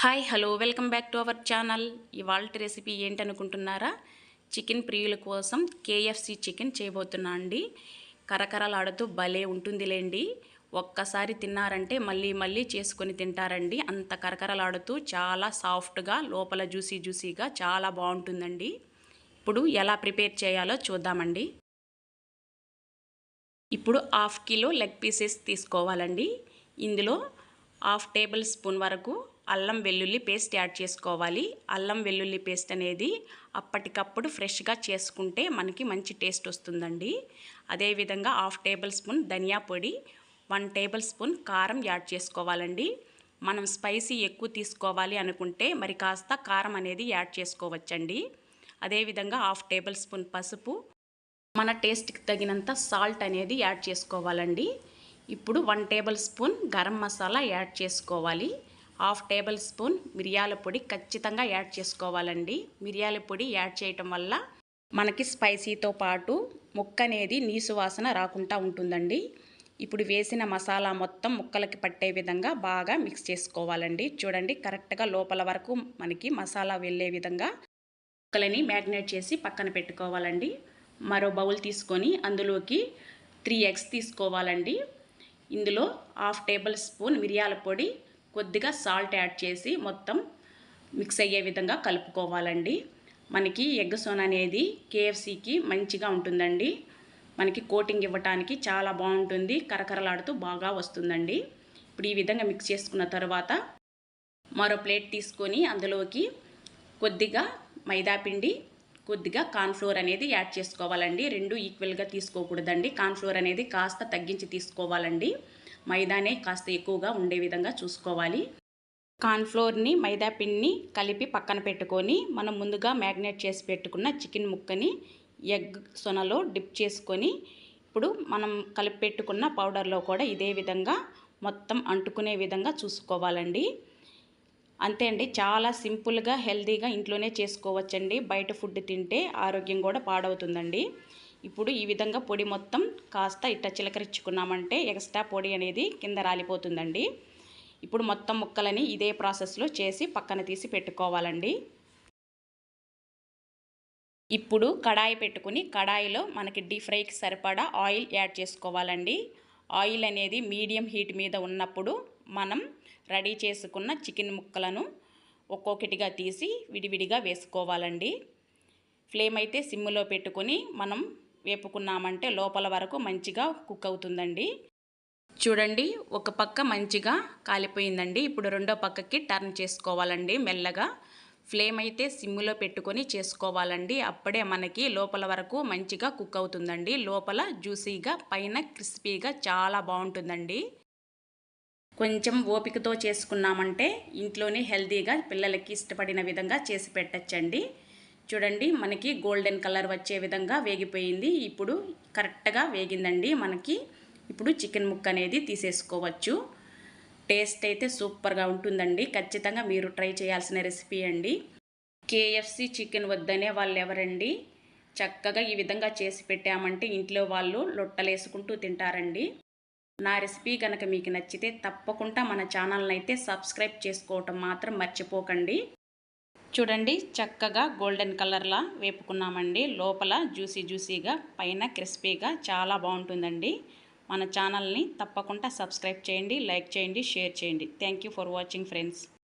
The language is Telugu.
Hi hello welcome back to our channel. ఇవాళ రెసిపీ ఏంటనుకుంటున్నారా? చికెన్ ప్రియుల కోసం కేఎఫ్సి చికెన్ చేయబోతున్నా అండి. కరకరలాడుతూ భలే ఉంటుందిలేండి. ఒక్కసారి తిన్నారంటే మళ్ళీ మళ్ళీ చేసుకొని తింటారండి. అంత కరకరలాడుతూ చాలా సాఫ్ట్గా లోపల జ్యూసీ జ్యూసీగా చాలా బాగుంటుందండి. ఇప్పుడు ఎలా ప్రిపేర్ చేయాలో చూద్దామండి. ఇప్పుడు హాఫ్ కిలో లెగ్ పీసెస్ తీసుకోవాలండి. ఇందులో హాఫ్ టేబుల్ స్పూన్ వరకు అల్లం వెల్లుల్లి పేస్ట్ యాడ్ చేసుకోవాలి. అల్లం వెల్లుల్లి పేస్ట్ అనేది అప్పటికప్పుడు ఫ్రెష్గా చేసుకుంటే మనకి మంచి టేస్ట్ వస్తుందండి. అదేవిధంగా హాఫ్ టేబుల్ స్పూన్ ధనియా పొడి వన్ టేబుల్ స్పూన్ కారం యాడ్ చేసుకోవాలండి. మనం స్పైసీ ఎక్కువ తీసుకోవాలి అనుకుంటే మరి కాస్త కారం అనేది యాడ్ చేసుకోవచ్చండి. అదేవిధంగా హాఫ్ టేబుల్ స్పూన్ పసుపు మన టేస్ట్కి తగినంత సాల్ట్ అనేది యాడ్ చేసుకోవాలండి. ఇప్పుడు one tablespoon garam masala add చేసుకోవాలి. హాఫ్ టేబుల్ స్పూన్ మిరియాల పొడి ఖచ్చితంగా యాడ్ చేసుకోవాలండి. మిరియాల పొడి యాడ్ చేయటం వల్ల మనకి స్పైసీతో పాటు ముక్క అనేది నీసు వాసన రాకుండా ఉంటుందండి. ఇప్పుడు వేసిన మసాలా మొత్తం ముక్కలకి పట్టే విధంగా బాగా మిక్స్ చేసుకోవాలండి. చూడండి కరెక్ట్గా లోపల వరకు మనకి మసాలా వెళ్ళే విధంగా ముక్కలని మ్యాగ్నేట్ చేసి పక్కన పెట్టుకోవాలండి. మరో బౌల్ తీసుకొని అందులోకి త్రీ ఎగ్స్ తీసుకోవాలండి. ఇందులో హాఫ్ టేబుల్ స్పూన్ మిరియాల పొడి కొద్దిగా సాల్ట్ యాడ్ చేసి మొత్తం మిక్స్ అయ్యే విధంగా కలుపుకోవాలండి. మనకి ఎగ్ సోన్ అనేది కేఎఫ్సీకి మంచిగా ఉంటుందండి. మనకి కోటింగ్ ఇవ్వటానికి చాలా బాగుంటుంది. కరకరలాడుతూ బాగా వస్తుందండి. ఇప్పుడు ఈ విధంగా మిక్స్ చేసుకున్న తర్వాత మరో ప్లేట్ తీసుకొని అందులోకి కొద్దిగా మైదాపిండి కొద్దిగా కార్న్ఫ్లోర్ అనేది యాడ్ చేసుకోవాలండి. రెండు ఈక్వల్గా తీసుకోకూడదండి. కార్న్ఫ్లోర్ అనేది కాస్త తగ్గించి తీసుకోవాలండి. మైదానే కాస్త ఎక్కువగా ఉండే విధంగా చూసుకోవాలి. కార్న్ఫ్లోర్ని మైదా పిండిని కలిపి పక్కన పెట్టుకొని మనం ముందుగా మ్యాగ్నేట్ చేసి పెట్టుకున్న చికెన్ ముక్కని ఎగ్ సొనలో డిప్ చేసుకొని ఇప్పుడు మనం కలిపి పెట్టుకున్న పౌడర్లో కూడా ఇదే విధంగా మొత్తం అంటుకునే విధంగా చూసుకోవాలండి. అంతే అండి చాలా సింపుల్గా హెల్తీగా ఇంట్లోనే చేసుకోవచ్చండి. బయట ఫుడ్ తింటే ఆరోగ్యం కూడా పాడవుతుందండి. ఇప్పుడు ఈ విధంగా పొడి మొత్తం కాస్త ఇట్ట చిలకరించుకున్నామంటే ఎక్స్ట్రా పొడి అనేది కింద రాలిపోతుందండి. ఇప్పుడు మొత్తం ముక్కలని ఇదే ప్రాసెస్లో చేసి పక్కన తీసి పెట్టుకోవాలండి. ఇప్పుడు కడాయి పెట్టుకుని కడాయిలో మనకి డీప్ ఫ్రైకి సరిపడా ఆయిల్ యాడ్ చేసుకోవాలండి. ఆయిల్ అనేది మీడియం హీట్ మీద ఉన్నప్పుడు మనం రెడీ చేసుకున్న చికెన్ ముక్కలను ఒక్కొక్కటిగా తీసి విడివిడిగా వేసుకోవాలండి. ఫ్లేమ్ అయితే సిమ్లో పెట్టుకొని మనం వేపుకున్నామంటే లోపల వరకు మంచిగా కుక్ అవుతుందండి. చూడండి ఒక పక్క మంచిగా కాలిపోయిందండి. ఇప్పుడు రెండో పక్కకి టర్న్ చేసుకోవాలండి మెల్లగా. ఫ్లేమ్ అయితే సిమ్లో పెట్టుకొని చేసుకోవాలండి. అప్పుడే మనకి లోపల వరకు మంచిగా కుక్ అవుతుందండి. లోపల జ్యూసీగా పైన క్రిస్పీగా చాలా బాగుంటుందండి. కొంచెం ఓపికతో చేసుకున్నామంటే ఇంట్లోనే హెల్తీగా పిల్లలకి ఇష్టపడిన విధంగా చేసి పెట్టచ్చండి. చూడండి మనకి గోల్డెన్ కలర్ వచ్చే విధంగా వేగిపోయింది. ఇప్పుడు కరెక్ట్గా వేగిందండి మనకి. ఇప్పుడు చికెన్ ముక్క అనేది తీసేసుకోవచ్చు. టేస్ట్ అయితే సూపర్గా ఉంటుందండి. ఖచ్చితంగా మీరు ట్రై చేయాల్సిన రెసిపీ అండి. కేఎఫ్సి చికెన్ వద్దనే వాళ్ళు ఎవరండి చక్కగా ఈ విధంగా చేసి పెట్టామంటే ఇంట్లో వాళ్ళు లొట్టలేసుకుంటూ తింటారండి. నా రెసిపీ కనుక మీకు నచ్చితే తప్పకుండా మన ఛానల్ని అయితే సబ్స్క్రైబ్ చేసుకోవటం మాత్రం మర్చిపోకండి. చూడండి చక్కగా గోల్డెన్ కలర్లా వేపుకున్నామండి. లోపల జ్యూసీ జ్యూసీగా పైన క్రిస్పీగా చాలా బాగుంటుందండి. మన ఛానల్ని తప్పకుండా సబ్స్క్రైబ్ చేయండి లైక్ చేయండి షేర్ చేయండి. Thank for watching friends.